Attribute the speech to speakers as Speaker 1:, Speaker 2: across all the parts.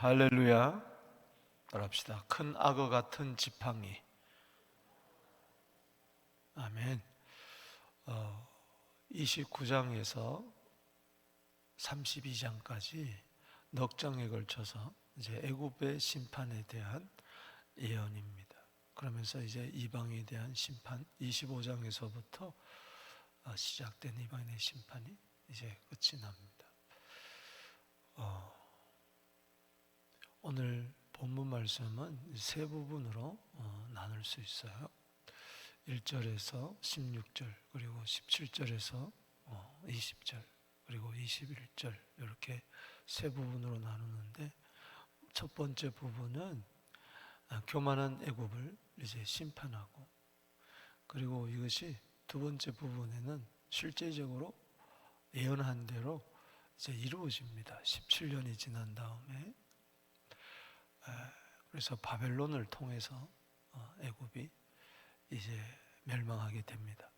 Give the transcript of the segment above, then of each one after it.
Speaker 1: 할렐루야. 따라합시다. 큰 악어 같은 지팡이. 아멘. 어, 29장에서 32장까지 넉 장에 걸쳐서 이제 애굽의 심판에 대한 예언입니다. 그러면서 이제 이방에 대한 심판 25장에서부터 어, 시작된 이방인의 심판이 이제 끝이 납니다. 어, 오늘 본문 말씀은 세 부분으로 어, 나눌 수 있어요. 1절에서 16절 그리고 17절에서 어, 20절 그리고 21절 이렇게 세 부분으로 나누는데 첫 번째 부분은 아, 교만한 애굽을 이제 심판하고 그리고 이것이 두 번째 부분에는 실제적으로 예언한 대로 이제 이루어집니다. 17년이 지난 다음에 그래서 바벨론을 통해서 어, 애굽이 이제 멸망하게 됩니다.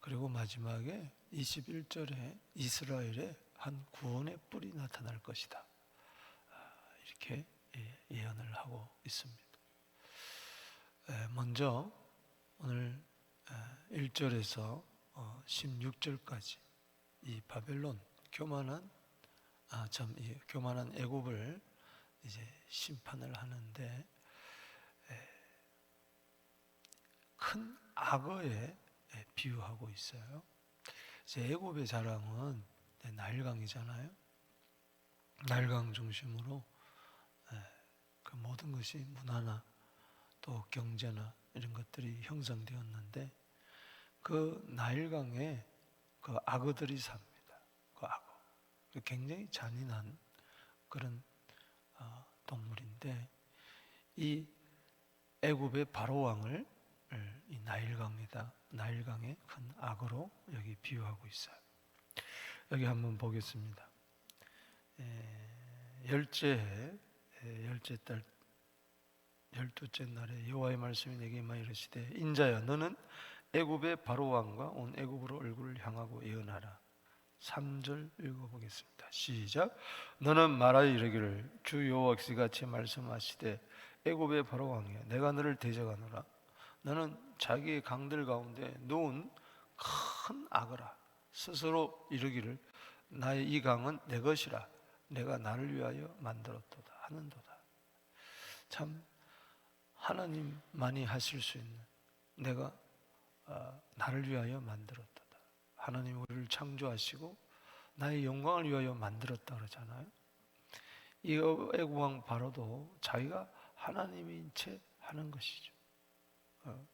Speaker 1: 그리고 마지막에 21절에 이스라엘의 한 구원의 뿔이 나타날 것이다. 아, 이렇게 예, 예언을 하고 있습니다. 먼저 오늘 1절에서 16절까지 어, 이 바벨론 교만한 아, 참, 교만한 애굽을 이제 심판을 하는데 큰 악어에 비유하고 있어요. 애굽의 자랑은 나일강이잖아요. 나일강 중심으로 그 모든 것이 문화나 또 경제나 이런 것들이 형성되었는데 그 나일강에 그 악어들이 삽니다. 그 악어. 굉장히 잔인한 그런 어, 동물인데 이 애굽의 바로 왕을 이 나일강에다 나일강의 큰 악으로 여기 비유하고 있어요. 여기 한번 보겠습니다. 열째 열째 달 열두째 날에 여호와의 말씀이 내게 이르시되 인자야 너는 애굽의 바로 왕과 온 애굽으로 얼굴을 향하고 예언하라. 3절 읽어보겠습니다. 시작. 너는 말하여 이르기를 주 여호와께서 같이 말씀하시되 애굽의 바로 왕이여 내가 너를 대적하노라. 너는 자기의 강들 가운데 놓은 큰 악어라. 스스로 이르기를 나의 이 강은 내 것이라. 내가 나를 위하여 만들었도다 하는도다. 참 하나님만이 하실 수 있는 내가 어, 나를 위하여 만들었다. 하나님 우리를 창조하시고 나의 영광을 위하여 만들었다 그러잖아요. 이 애국왕 바로도 자기가 하나님인 채 하는 것이죠. 어,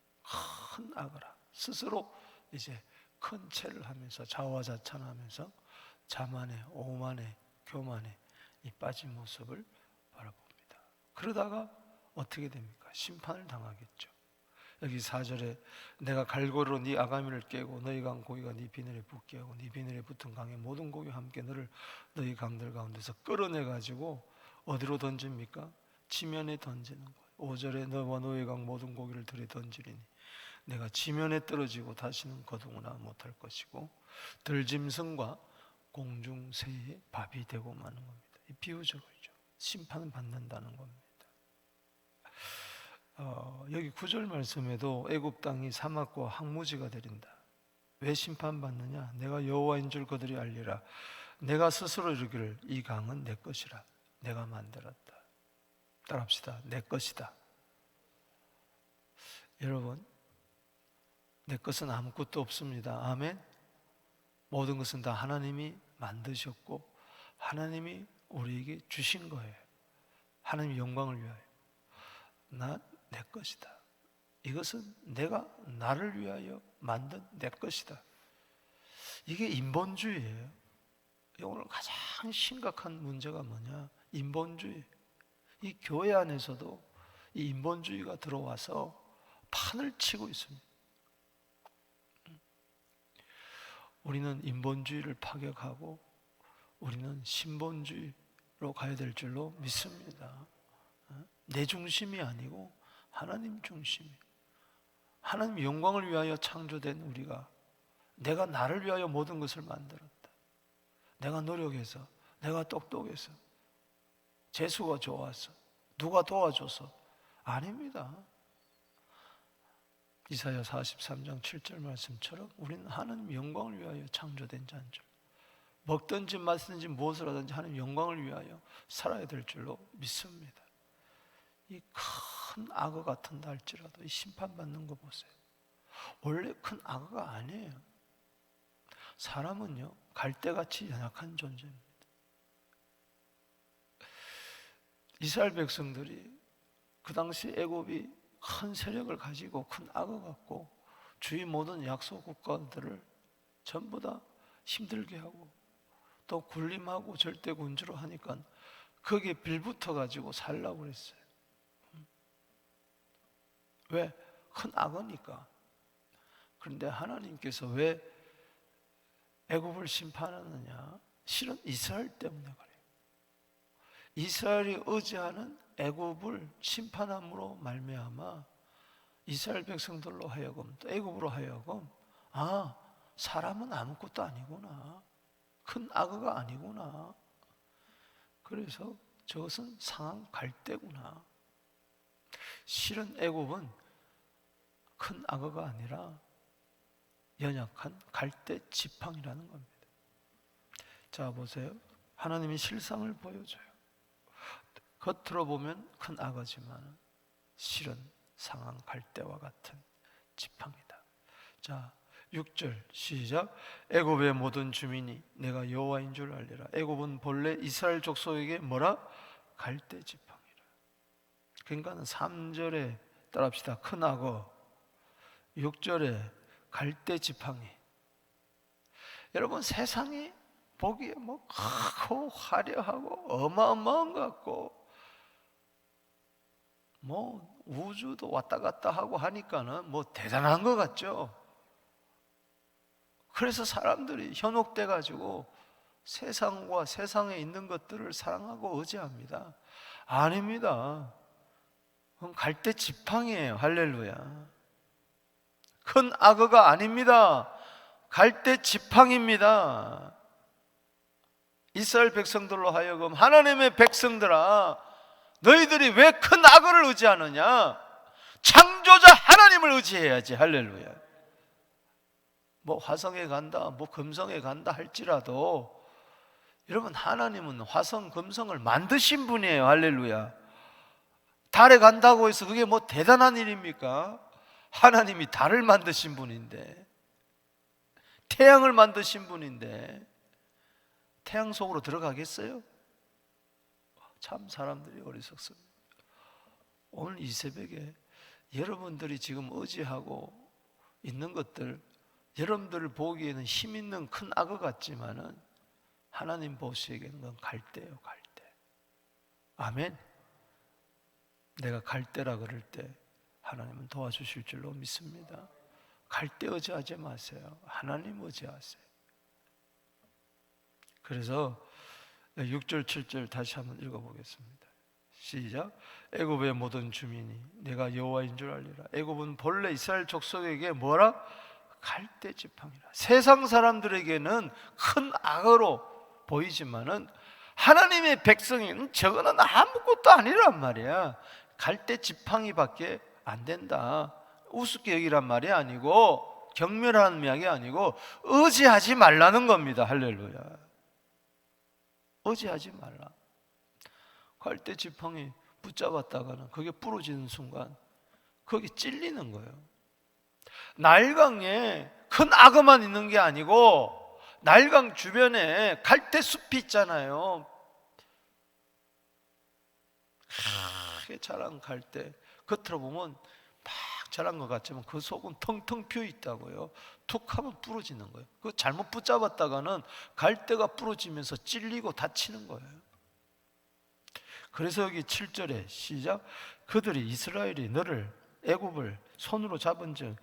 Speaker 1: 큰 악어라 스스로 이제 큰 채를 하면서 자화자찬하면서 자만의 오만의 교만의 이 빠진 모습을 바라봅니다. 그러다가 어떻게 됩니까? 심판을 당하겠죠. 여기 4절에 내가 갈고리로 네 아가미를 깨고 너희 강 고기가 네 비늘에 붙게 하고 네 비늘에 붙은 강의 모든 고기와 함께 너를 너희 강들 가운데서 끌어내 가지고 어디로 던집니까? 지면에 던지는 거예요. 5절에 너와 너희 강 모든 고기를 들에 던지리니 내가 지면에 떨어지고 다시는 거두거나 못할 것이고 들짐승과 공중 새의 밥이 되고 마는 겁니다. 비유적이죠. 심판을 받는다는 겁니다. 어, 여기 구절 말씀에도 애굽 땅이 사막과 항무지가 되린다. 왜 심판받느냐? 내가 여호와인 줄 그들이 알리라. 내가 스스로 이르기를 이 강은 내 것이라. 내가 만들었다. 따라합시다. 내 것이다. 여러분, 내 것은 아무것도 없습니다. 아멘. 모든 것은 다 하나님이 만드셨고 하나님이 우리에게 주신 거예요. 하나님 영광을 위하여. 나 내 것이다. 이것은 내가 나를 위하여 만든 내 것이다. 이게 인본주의예요. 오늘 가장 심각한 문제가 뭐냐? 인본주의. 이 교회 안에서도 이 인본주의가 들어와서 판을 치고 있습니다. 우리는 인본주의를 파격하고 우리는 신본주의로 가야 될 줄로 믿습니다. 내 중심이 아니고 하나님 중심이 하나님 영광을 위하여 창조된 우리가 내가 나를 위하여 모든 것을 만들었다. 내가 노력해서, 내가 똑똑해서, 재수가 좋아서 누가 도와줘서 아닙니다. 이사야 43장 7절 말씀처럼 우리는 하나님 영광을 위하여 창조된 자인 줄 먹든지 마시든지 무엇을 하든지 하나님 영광을 위하여 살아야 될 줄로 믿습니다. 이 큰 악어 같은다 할지라도 이 심판받는 거 보세요. 원래 큰 악어가 아니에요. 사람은요 갈대같이 연약한 존재입니다. 이스라엘 백성들이 그 당시 애굽이 큰 세력을 가지고 큰 악어 같고 주위 모든 약속 국가들을 전부 다 힘들게 하고 또 군림하고 절대 군주로 하니까 거기에 빌붙어 가지고 살라고 그랬어요. 왜? 큰 악어니까. 그런데 하나님께서 왜 애굽을 심판하느냐? 실은 이스라엘 때문에 그래요. 이스라엘이 의지하는 애굽을 심판함으로 말미암아 이스라엘 백성들로 하여금 또 애굽으로 하여금 아 사람은 아무것도 아니구나 큰 악어가 아니구나 그래서 저것은 상한 갈대구나 실은 애굽은 큰 악어가 아니라 연약한 갈대 지팡이라는 겁니다. 자 보세요. 하나님이 실상을 보여줘요. 겉으로 보면 큰 악어지만 실은 상한 갈대와 같은 지팡이다. 자, 6절 시작. 애굽의 모든 주민이 내가 여호와인 줄 알리라. 애굽은 본래 이스라엘 족속에게 뭐라? 갈대 지팡이라. 그러니까는 3절에 따라합시다. 큰 악어. 6절에 갈대 지팡이. 여러분 세상이 보기에 뭐 크고 화려하고 어마어마한 것 같고 뭐 우주도 왔다 갔다 하고 하니까는 뭐 대단한 것 같죠. 그래서 사람들이 현혹돼 가지고 세상과 세상에 있는 것들을 사랑하고 의지합니다. 아닙니다. 그건 갈대 지팡이에요. 할렐루야. 큰 악어가 아닙니다. 갈대 지팡입니다. 이스라엘 백성들로 하여금 하나님의 백성들아 너희들이 왜 큰 악어를 의지하느냐? 창조자 하나님을 의지해야지. 할렐루야. 뭐 화성에 간다, 뭐 금성에 간다 할지라도 여러분 하나님은 화성, 금성을 만드신 분이에요. 할렐루야. 달에 간다고 해서 그게 뭐 대단한 일입니까? 하나님이 달을 만드신 분인데 태양을 만드신 분인데 태양 속으로 들어가겠어요? 참 사람들이 어리석습니다. 오늘 이 새벽에 여러분들이 지금 의지하고 있는 것들 여러분들을 보기에는 힘 있는 큰 악어 같지만은 하나님 보시기에는 그건 갈대요, 갈대. 아멘. 내가 갈대라 그럴 때 하나님은 도와주실 줄로 믿습니다. 갈대 의지하지 마세요. 하나님 의지하세요. 그래서 6절 7절 다시 한번 읽어보겠습니다. 시작. 애굽의 모든 주민이 내가 여호와인 줄 알리라. 애굽은 본래 이스라엘 족속에게 뭐라? 갈대 지팡이라. 세상 사람들에게는 큰 악어로 보이지만은 하나님의 백성에는 저거는 아무것도 아니란 말이야. 갈대 지팡이밖에 안 된다. 우습게 여기란 말이 아니고 경멸하는 이야기 아니고 의지하지 말라는 겁니다. 할렐루야. 의지하지 말라. 갈대 지팡이 붙잡았다가는 그게 부러지는 순간 거기 찔리는 거예요. 날강에 큰 악어만 있는 게 아니고 날강 주변에 갈대 숲이 있잖아요. 크게 자란 갈대 겉으로 보면 막 자란 것 같지만 그 속은 텅텅 비어 있다고요. 툭 하면 부러지는 거예요. 그 잘못 붙잡았다가는 갈대가 부러지면서 찔리고 다치는 거예요. 그래서 여기 7절에 시작 그들이 이스라엘이 너를 애굽을 손으로 잡은 즉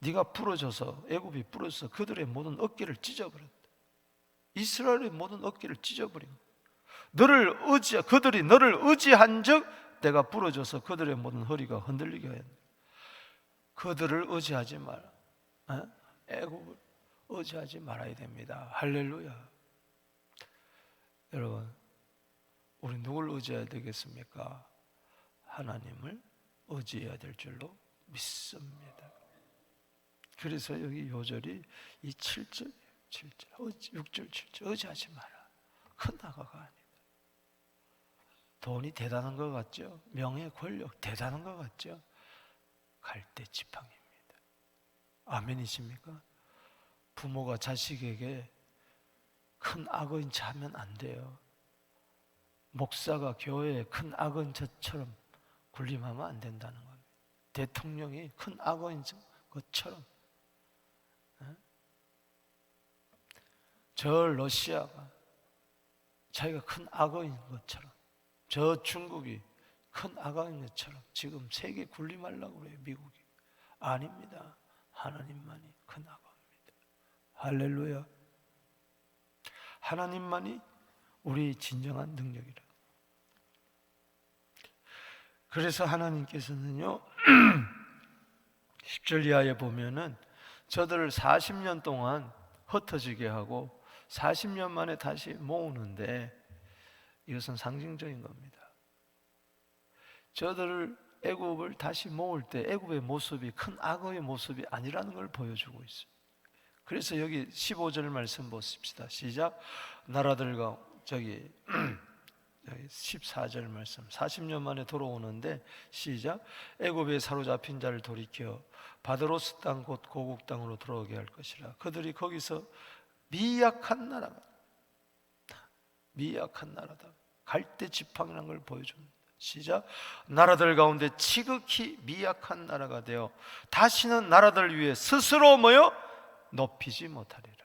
Speaker 1: 네가 부러져서 애굽이 부러져서 그들의 모든 어깨를 찢어버렸다. 이스라엘의 모든 어깨를 찢어버린 너를 의지 그들이 너를 의지한즉 내가 부러져서 그들의 모든 허리가 흔들리게 하였다. 그들을 의지하지 마라. 어? 애굽을 의지하지 말아야 됩니다. 할렐루야. 여러분, 우리 누굴 의지해야 되겠습니까? 하나님을 의지해야 될 줄로 믿습니다. 그래서 여기 요절이 이 7절, 7절, 6절, 7절 의지하지 마라. 큰 나가가 아니다. 돈이 대단한 것 같죠? 명예, 권력 대단한 것 같죠? 갈대 지팡입니다. 아멘이십니까? 부모가 자식에게 큰 악은 자면 안 돼요. 목사가 교회에 큰 악은 저처럼 군림하면 안 된다는 겁니다. 대통령이 큰 악어인 것처럼 저 러시아가 자기가 큰 악어인 것처럼 저 중국이 큰 악어인 것처럼 지금 세계 군림하려고 그래요 미국이. 아닙니다. 하나님만이 큰 악어입니다. 할렐루야. 하나님만이 우리 진정한 능력이라. 그래서 하나님께서는요 10절 이하에 보면은 저들을 40년 동안 흩어지게 하고 40년 만에 다시 모으는데 이것은 상징적인 겁니다. 저들을 애굽을 다시 모을 때 애굽의 모습이 큰 악어의 모습이 아니라는 걸 보여주고 있어요. 그래서 여기 15절 말씀 보십시다. 시작. 나라들과 저기 14절 말씀 40년 만에 돌아오는데 시작 애굽에 사로잡힌 자를 돌이켜 바드로스 땅 곧 고국 땅으로 들어오게 할 것이라 그들이 거기서 미약한 나라가 미약한 나라다. 갈대 지팡이라는 걸 보여줍니다. 시작. 나라들 가운데 지극히 미약한 나라가 되어 다시는 나라들 위해 스스로 모여 높이지 못하리라.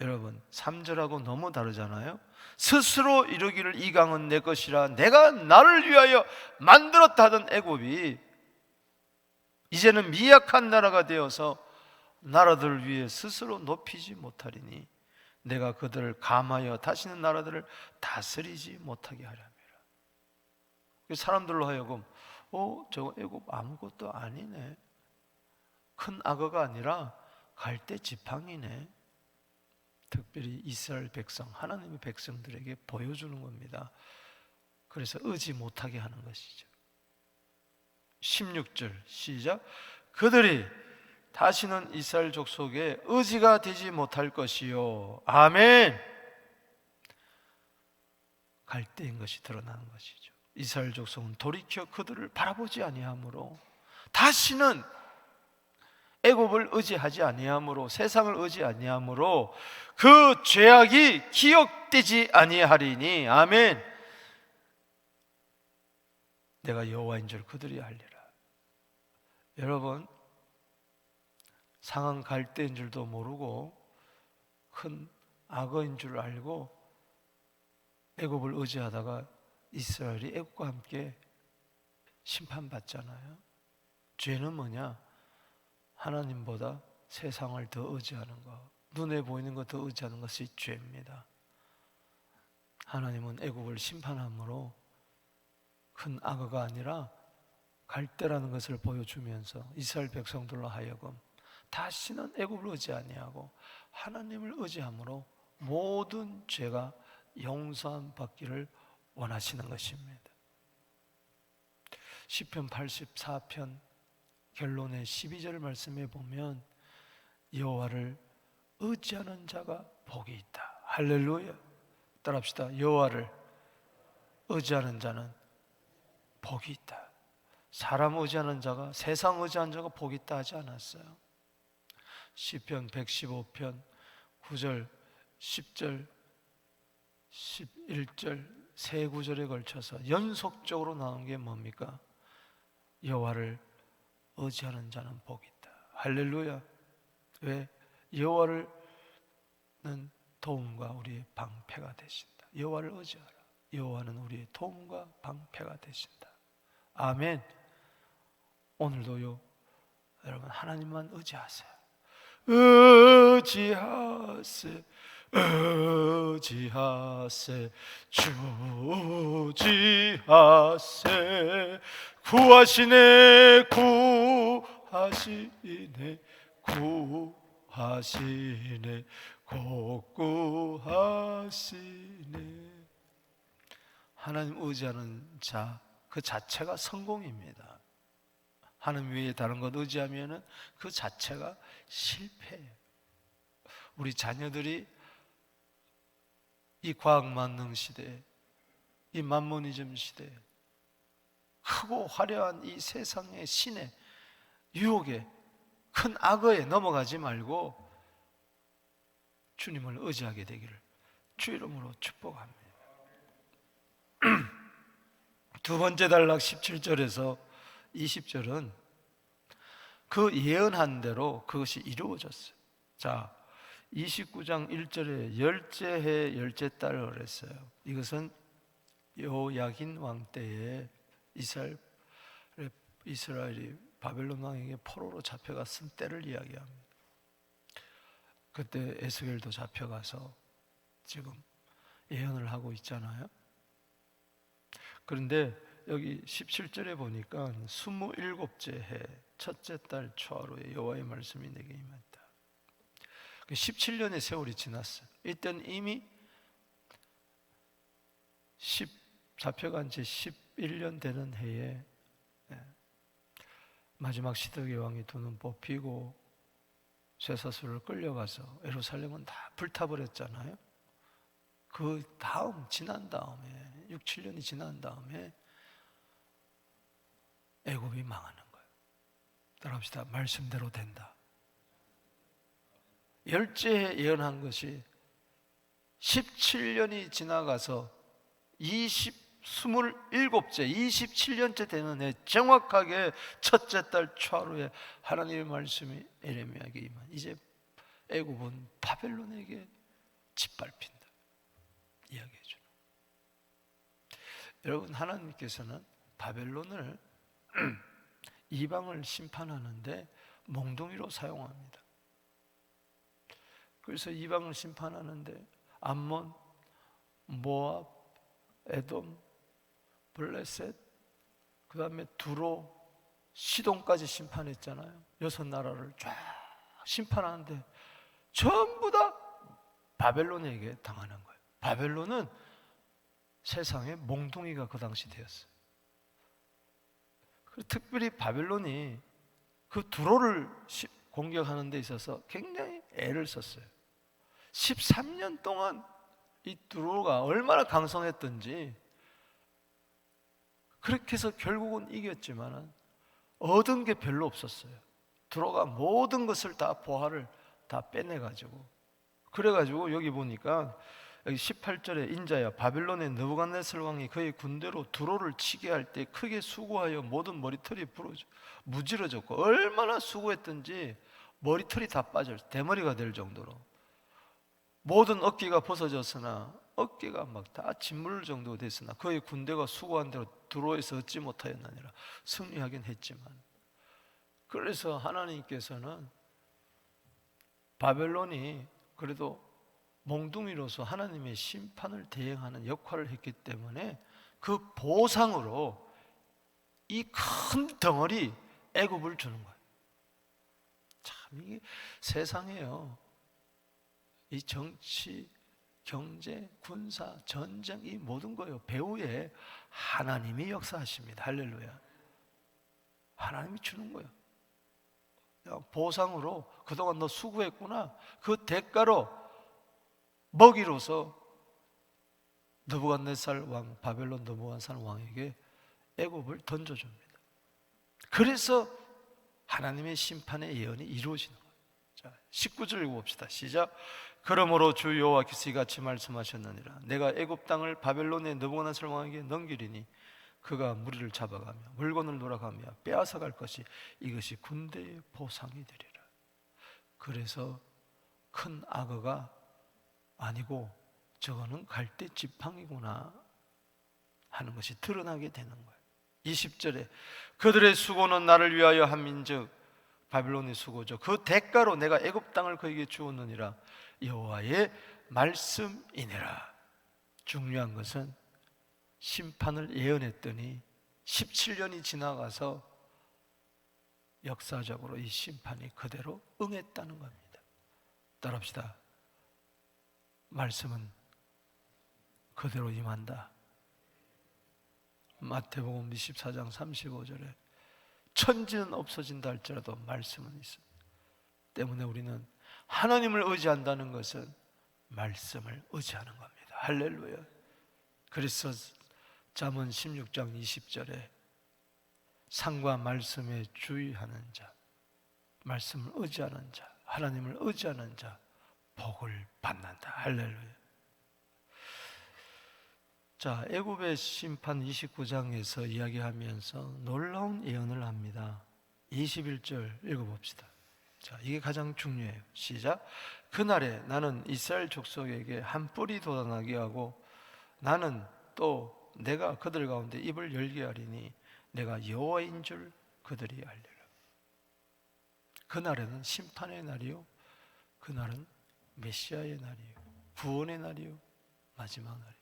Speaker 1: 여러분, 3절하고 너무 다르잖아요. 스스로 이루기를 이 강은 내 것이라 내가 나를 위하여 만들었다 하던 애굽이 이제는 미약한 나라가 되어서 나라들을 위해 스스로 높이지 못하리니 내가 그들을 감하여 다시는 나라들을 다스리지 못하게 하려니라. 사람들로 하여금 어, 저 애굽 아무것도 아니네. 큰 악어가 아니라 갈대 지팡이네. 특별히 이스라엘 백성, 하나님의 백성들에게 보여주는 겁니다. 그래서 의지 못하게 하는 것이죠. 16절 시작. 그들이 다시는 이스라엘 족속의 의지가 되지 못할 것이요. 아멘. 갈대인 것이 드러나는 것이죠. 이스라엘 족속은 돌이켜 그들을 바라보지 아니하므로 다시는 애굽을 의지하지 아니하므로 세상을 의지 아니하므로 그 죄악이 기억되지 아니하리니 아멘. 내가 여호와인 줄 그들이 알리라. 여러분 상한 갈대인 줄도 모르고 큰 악어인 줄 알고 애굽을 의지하다가 이스라엘이 애굽과 함께 심판받잖아요. 죄는 뭐냐? 하나님보다 세상을 더 의지하는 것, 눈에 보이는 것 더 의지하는 것이 죄입니다. 하나님은 애굽을 심판함으로 큰 악어가 아니라 갈대라는 것을 보여주면서 이스라엘 백성들로 하여금 다시는 애굽을 의지 아니하고 하나님을 의지함으로 모든 죄가 용서함 받기를 원하시는 것입니다. 시편 84편 결론의 12절 말씀에 보면 여호와를 의지하는 자가 복이 있다. 할렐루야. 따라합시다. 여호와를 의지하는 자는 복이 있다. 사람 의지하는 자가 세상 의지하는 자가 복이 있다 하지 않았어요. 시편 115편 9절, 10절, 11절 세 구절에 걸쳐서 연속적으로 나온 게 뭡니까? 여호와를 의지하는 자는 복이 있다. 할렐루야. 왜? 여호와를는 도움과 우리의 방패가 되신다. 여호와를 의지하라. 여호와는 우리의 도움과 방패가 되신다. 아멘. 오늘도요. 여러분 하나님만 의지하세요. 의지하세 의지하세 주지하세 구하시네 구하시네 구하시네 곧 구하시네 하나님 의지하는 자 그 자체가 성공입니다. 하나님 외에 다른 것 의지하면은 그 자체가 실패예요. 우리 자녀들이 이 과학 만능 시대, 이 만모니즘 시대, 크고 화려한 이 세상의 신의 유혹에 큰 악어에 넘어가지 말고 주님을 의지하게 되기를 주 이름으로 축복합니다. 두 번째 단락 17절에서 20절은 그 예언한 대로 그것이 이루어졌어요. 자, 29장 1절에 열째 해 열째 달을 그랬어요. 이것은 요야긴 왕 때에 이스라엘 이스라엘이 바벨론 왕에게 포로로 잡혀가 쓴 때를 이야기합니다. 그때 에스겔도 잡혀가서 지금 예언을 하고 있잖아요. 그런데 여기 17절에 보니까 27째 해 첫째 달 초하루에 여호와의 말씀이 내게 임했다. 17년의 그 세월이 지났어요. 이때는 이미 10 잡혀간 지 11년 되는 해에 예, 마지막 시드의 왕이 두 눈 뽑히고 쇠사슬을 끌려가서 예루살렘은 다 불타버렸잖아요. 그 다음 지난 다음에 6, 7년이 지난 다음에 애굽이 망하는 거예요. 따라합시다. 말씀대로 된다. 열째 예언한 것이 17년이 지나가서 20 27째, 27년째 되는 해 정확하게 첫째 달 초하루에 하나님의 말씀이 에레미야에게 임한 이제 애굽은 바벨론에게 짓밟힌다. 이야기해 주는. 여러분 하나님께서는 바벨론을 이방을 심판하는데 몽둥이로 사용합니다. 그래서 이방을 심판하는데 암몬, 모압, 에돔, 블레셋, 그 다음에 두로, 시동까지 심판했잖아요. 여섯 나라를 쫙 심판하는데 전부 다 바벨론에게 당하는 거예요. 바벨론은 세상의 몽둥이가 그 당시 되었어요. 특별히 바벨론이 그 두로를 공격하는 데 있어서 굉장히 애를 썼어요. 13년 동안 이 두로가 얼마나 강성했던지 그렇게 해서 결국은 이겼지만 얻은 게 별로 없었어요. 두로가 모든 것을 다 보화를 다 빼내 가지고 그래 가지고 여기 보니까 여기 18절에 인자야 바빌론의 느부갓네살 왕이 그의 군대로 두로를 치게 할 때 크게 수고하여 모든 머리털이 부러져 무지러졌고 얼마나 수고했던지 머리털이 다 빠져 대머리가 될 정도로 모든 어깨가 벗어졌으나 어깨가 막 다 짓물 정도 됐으나 그의 군대가 수고한 대로 두로에서 얻지 못하였느니라 승리하긴 했지만. 그래서 하나님께서는 바벨론이 그래도 몽둥이로서 하나님의 심판을 대행하는 역할을 했기 때문에 그 보상으로 이 큰 덩어리 애굽을 주는 거예요. 참 이게 세상에요. 이 정치, 경제, 군사, 전쟁 이 모든 거요 배후에 하나님이 역사하십니다. 할렐루야. 하나님이 주는 거예요. 보상으로 그동안 너 수고했구나. 그 대가로 먹이로서 느부갓네살 왕 바벨론 느부갓네살 왕에게 애굽을 던져줍니다. 그래서 하나님의 심판의 예언이 이루어지는 거예요. 자, 19절 읽어봅시다. 시작. 그러므로 주 여호와께서 같이 말씀하셨느니라. 내가 애굽 땅을 바벨론의 느부갓네살 왕에게 넘기리니 그가 무리를 잡아가며 물건을 놀아가며 빼앗아 갈 것이 이것이 군대의 보상이 되리라. 그래서 큰 악어가 아니고 저거는 갈대 지팡이구나 하는 것이 드러나게 되는 거예요. 20절에 그들의 수고는 나를 위하여 한 민족 바빌론의 수고죠. 그 대가로 내가 애굽 땅을 그에게 주었느니라 여호와의 말씀이니라. 중요한 것은 심판을 예언했더니 17년이 지나가서 역사적으로 이 심판이 그대로 응했다는 겁니다. 따라합시다. 말씀은 그대로 임한다. 마태복음 24장 35절에 천지는 없어진다 할지라도 말씀은 있습니다. 때문에 우리는 하나님을 의지한다는 것은 말씀을 의지하는 겁니다. 할렐루야. 그래서 잠언 16장 20절에 상과 말씀에 주의하는 자, 말씀을 의지하는 자, 하나님을 의지하는 자 복을 받는다. 할렐루야. 자, 애굽의 심판 29장에서 이야기하면서 놀라운 예언을 합니다. 21절 읽어 봅시다. 자, 이게 가장 중요해요. 시작. 그날에 나는 이스라엘 족속에게 한 뿔이 돋아나게 하고 나는 또 내가 그들 가운데 입을 열게 하리니 내가 여호와인 줄 그들이 알리라. 그날에는 심판의 날이요. 그날은 메시아의 날이요. 구원의 날이요. 마지막 날이요.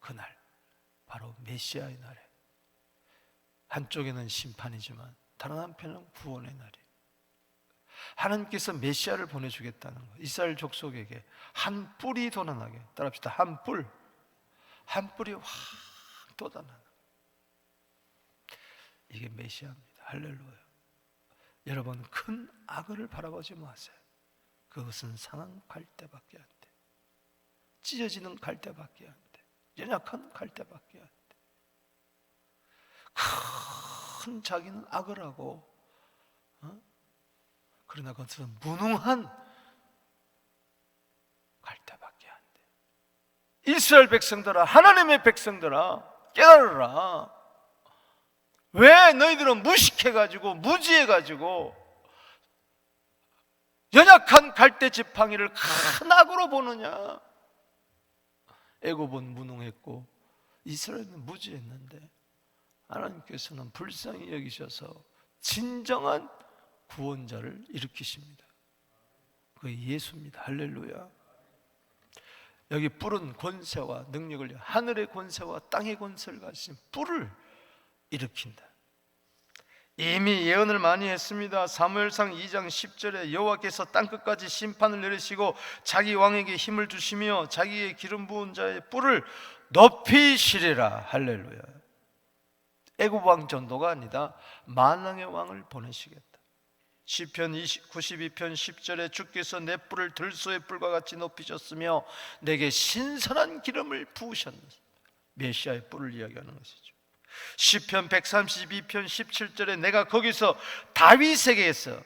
Speaker 1: 그날 바로 메시아의 날에 한쪽에는 심판이지만 다른 한편은 구원의 날이 하나님께서 메시아를 보내주겠다는 거. 이스라엘 족속에게 한 뿔이 돋아나게. 따라합시다. 한 뿔 한 뿔이 확 돋아나는 이게 메시아입니다. 할렐루야. 여러분 큰 악을 바라보지 마세요 그것은 상한 갈대밖에 안 돼 찢어지는 갈대밖에 안 돼 연약한 갈대밖에 안 돼. 큰 자기는 악을 하고, 어? 그러나 그것은 무능한 갈대밖에 안 돼. 이스라엘 백성들아, 하나님의 백성들아, 깨달으라. 왜 너희들은 무식해가지고, 무지해가지고, 연약한 갈대 지팡이를 큰 악으로 보느냐? 애굽은 무능했고 이스라엘은 무지했는데 하나님께서는 불쌍히 여기셔서 진정한 구원자를 일으키십니다. 그 예수입니다. 할렐루야. 여기 뿔은 권세와 능력을 하늘의 권세와 땅의 권세를 가진 뿔을 일으킨다. 이미 예언을 많이 했습니다. 사무엘상 2장 10절에 여호와께서 땅 끝까지 심판을 내리시고 자기 왕에게 힘을 주시며 자기의 기름 부은 자의 뿔을 높이시리라. 할렐루야. 애굽 왕 전도가 아니다. 만왕의 왕을 보내시겠다. 시편 92편 10절에 주께서 내 뿔을 들소의 뿔과 같이 높이셨으며 내게 신선한 기름을 부으셨다. 메시아의 뿔을 이야기하는 것이죠. 시편 132편 17절에 내가 거기서 다윗에게서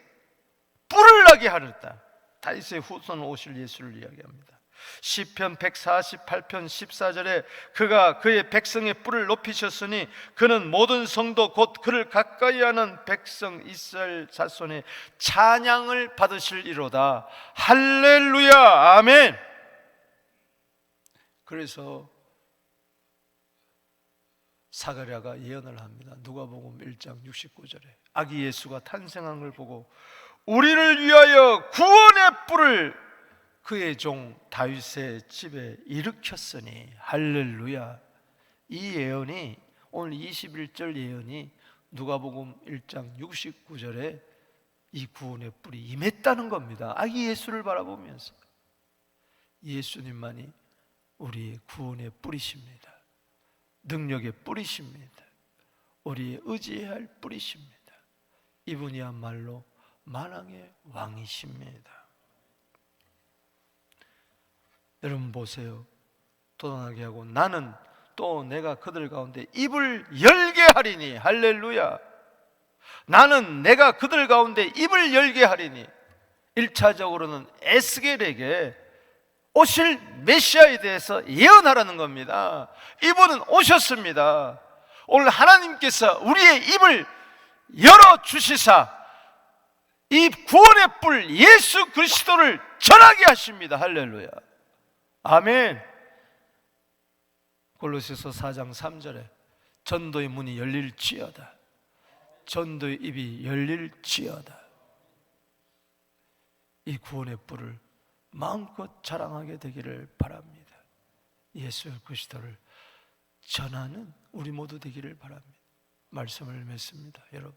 Speaker 1: 뿔을 나게 하였다. 다윗의 후손 오실 예수를 이야기합니다. 시편 148편 14절에 그가 그의 백성의 뿔을 높이셨으니 그는 모든 성도 곧 그를 가까이 하는 백성 이스라엘 자손의 찬양을 받으실 이로다. 할렐루야. 아멘. 그래서 사가랴가 예언을 합니다. 누가복음 1장 69절에 아기 예수가 탄생한 걸 보고 우리를 위하여 구원의 뿔을 그의 종 다윗의 집에 일으켰으니 할렐루야. 이 예언이 오늘 21절 예언이 누가복음 1장 69절에 이 구원의 뿔이 임했다는 겁니다. 아기 예수를 바라보면서 예수님만이 우리의 구원의 뿔이십니다. 능력의 뿌리십니다. 우리의 의지해야 할 뿌리십니다. 이분이야말로 만왕의 왕이십니다. 여러분 보세요. 도전하게 하고 나는 또 내가 그들 가운데 입을 열게 하리니 할렐루야. 나는 내가 그들 가운데 입을 열게 하리니 1차적으로는 에스겔에게 오실 메시아에 대해서 예언하라는 겁니다. 이분은 오셨습니다. 오늘 하나님께서 우리의 입을 열어 주시사 이 구원의 뿔 예수 그리스도를 전하게 하십니다. 할렐루야. 아멘. 골로새서 4장 3절에 전도의 문이 열릴지어다. 전도의 입이 열릴지어다. 이 구원의 뿔을 마음껏 자랑하게 되기를 바랍니다. 예수 그리스도를 전하는 우리 모두 되기를 바랍니다. 말씀을 맺습니다. 여러분.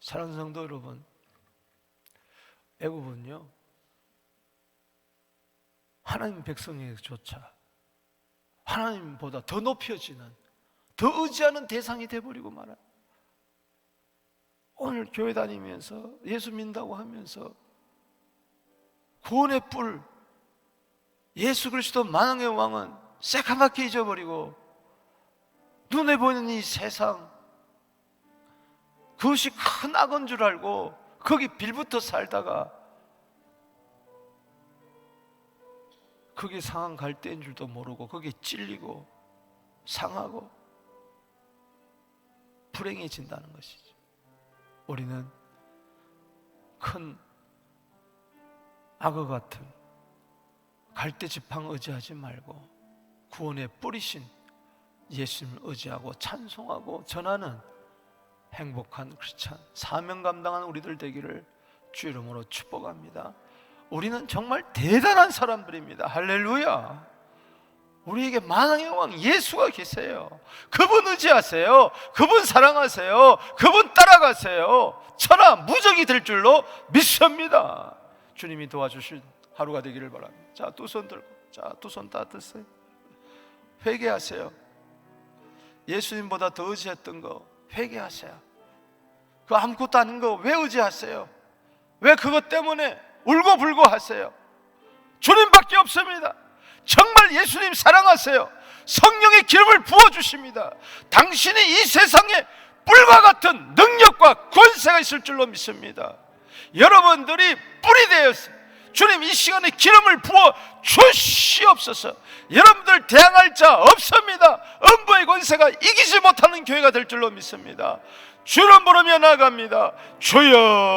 Speaker 1: 사랑하는 성도 여러분. 애굽은요. 하나님 백성에게조차 하나님보다 더 높여지는 더 의지하는 대상이 돼버리고 말아. 오늘 교회 다니면서 예수 믿는다고 하면서 구원의 뿔 예수 그리스도 만왕의 왕은 새카맣게 잊어버리고 눈에 보이는 이 세상 그것이 큰 악은 줄 알고 거기 빌부터 살다가 그게 상한 갈대인 줄도 모르고 거기에 찔리고 상하고 불행해진다는 것이죠. 우리는 큰 악어 같은 갈대 지팡 의지하지 말고 구원의 뿌리신 예수님을 의지하고 찬송하고 전하는 행복한 크리스찬 사명 감당한 우리들 되기를 주 이름으로 축복합니다. 우리는 정말 대단한 사람들입니다. 할렐루야. 우리에게 만왕의 왕 예수가 계세요. 그분 의지하세요. 그분 사랑하세요. 그분 따라가세요. 천하 무적이 될 줄로 믿습니다. 주님이 도와주실 하루가 되기를 바랍니다. 자, 두 손 들고. 자, 두 손 다 드세요. 회개하세요. 예수님보다 더 의지했던 거 회개하세요. 그 아무것도 아닌 거 왜 의지하세요? 왜 그것 때문에 울고 불고 하세요? 주님밖에 없습니다. 정말 예수님 사랑하세요. 성령의 기름을 부어 주십니다. 당신이 이 세상에 뿔과 같은 능력과 권세가 있을 줄로 믿습니다. 여러분들이 뿔이 되었어요. 주님 이 시간에 기름을 부어 주시옵소서. 여러분들 대항할 자 없습니다. 음부의 권세가 이기지 못하는 교회가 될 줄로 믿습니다. 주름 부르며 나갑니다. 주여